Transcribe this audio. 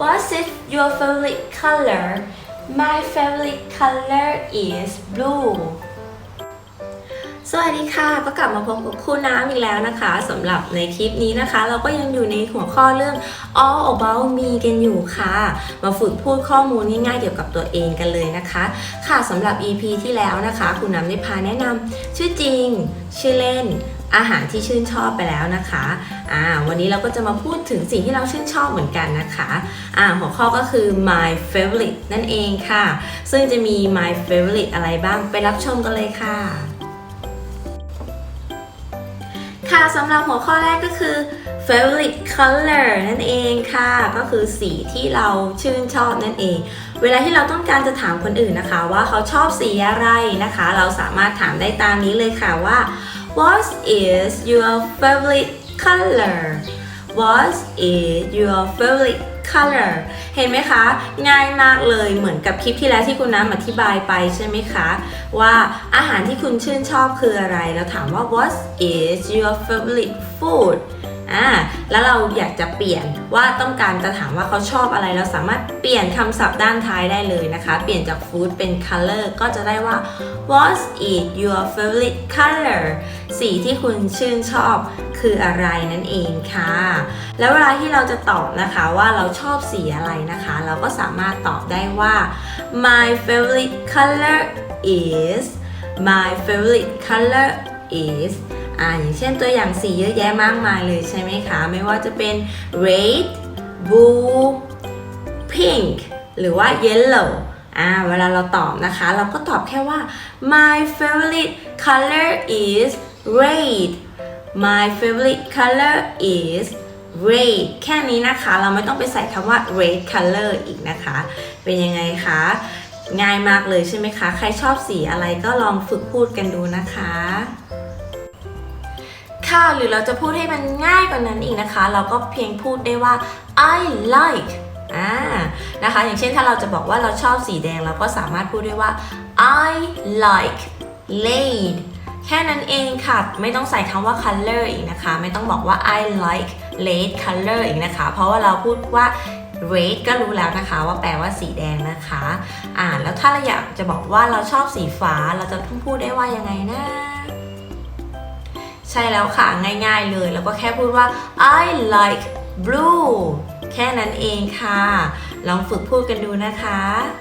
What's it your favorite color My favorite color is blue สวัสดีค่ะ ก็กลับมาพบกับคุณน้ำอีกแล้วนะคะสำหรับในคลิปนี้นะคะ เราก็ยังอยู่ในหัวข้อเรื่อง all about me กันอยู่ค่ะ มาฝึกพูดข้อมูลง่ายๆเกี่ยวกับตัวเองกันเลยนะคะ ค่ะสำหรับ EP ที่แล้วนะคะคุณน้ำได้พาแนะนำชื่อจริง ชื่อเล่น อาหารที่ชื่นชอบไปแล้วนะคะอ่าวันนี้เราก็จะมาพูดถึงสิ่งที่เราชื่นชอบเหมือนกันนะคะอ่าหัวข้อก็คือ my favorite นั่นเองค่ะ ซึ่งจะมี my favorite อะไรบ้างไปรับชมกันเลยค่ะ ค่ะสำหรับหัวข้อแรกก็คือ favorite color นั่นเองค่ะ ก็คือสีที่เราชื่นชอบนั่นเอง เวลาที่เราต้องการจะถามคนอื่นนะคะ ว่าเขาชอบสีอะไรนะคะ เราสามารถถามได้ตามนี้เลยค่ะว่า what is your favorite color? What is your favorite color เห็นไหมคะ ง่ายมากเลยเหมือนกับคลิปที่แล้วที่คุณน้ำอธิบายไปใช่ไหมคะ ว่าอาหารที่คุณชื่นชอบคืออะไร แล้วถามว่า what is your favorite food อ่าแล้วเราอยากจะเปลี่ยนว่าต้องการจะถามว่าเขาชอบอะไร เราสามารถเปลี่ยนคำศัพท์ด้านท้ายได้เลยนะคะ เปลี่ยนจาก food เป็น color ก็จะได้ว่า what is your favorite color สีที่คุณชื่นชอบคืออะไรนั่นเองค่ะ แล้วเวลาที่เราจะตอบนะคะว่าเราชอบสีอะไรนะคะ เราก็สามารถตอบได้ว่า my favorite color is my favorite color is อ่าอย่างเช่นตัวอย่างสีเยอะแยะมากมายเลยใช่ไหมคะ ไม่ว่าจะเป็น red blue pink หรือว่า yellow อ่าเวลาเราตอบนะคะ เราก็ตอบแค่ว่า my favorite color is red my favorite color is red แค่นี้นะคะ เราไม่ต้องไปใส่คำว่า red color อีกนะคะ เป็นยังไงคะ ง่ายมากเลยใช่ไหมคะ ใครชอบสีอะไรก็ลองฝึกพูดกันดูนะคะ ค่ะ หรือเราจะพูดให้มันง่ายกว่านั้นอีกนะคะ เราก็เพียงพูดได้ว่า I like อ่านะคะ อย่างเช่นถ้าเราจะบอกว่าเราชอบสีแดง เราก็สามารถพูดได้ว่า I like red แค่นั้นเองค่ะ ไม่ต้องใส่คำว่า color อีกนะคะ ไม่ต้องบอกว่า I like red color อีกนะคะ เพราะว่าเราพูดว่า red ก็รู้แล้วนะคะว่าแปลว่าสีแดงนะคะ อ่าแล้วถ้าเราอยากจะบอกว่าเราชอบสีฟ้าเราจะพูดได้ว่ายังไงนะใช่แล้วค่ะง่ายๆเลย แล้วก็แค่พูดว่า I like blue แค่นั้นเองค่ะ ลองฝึกพูดกันดูนะคะ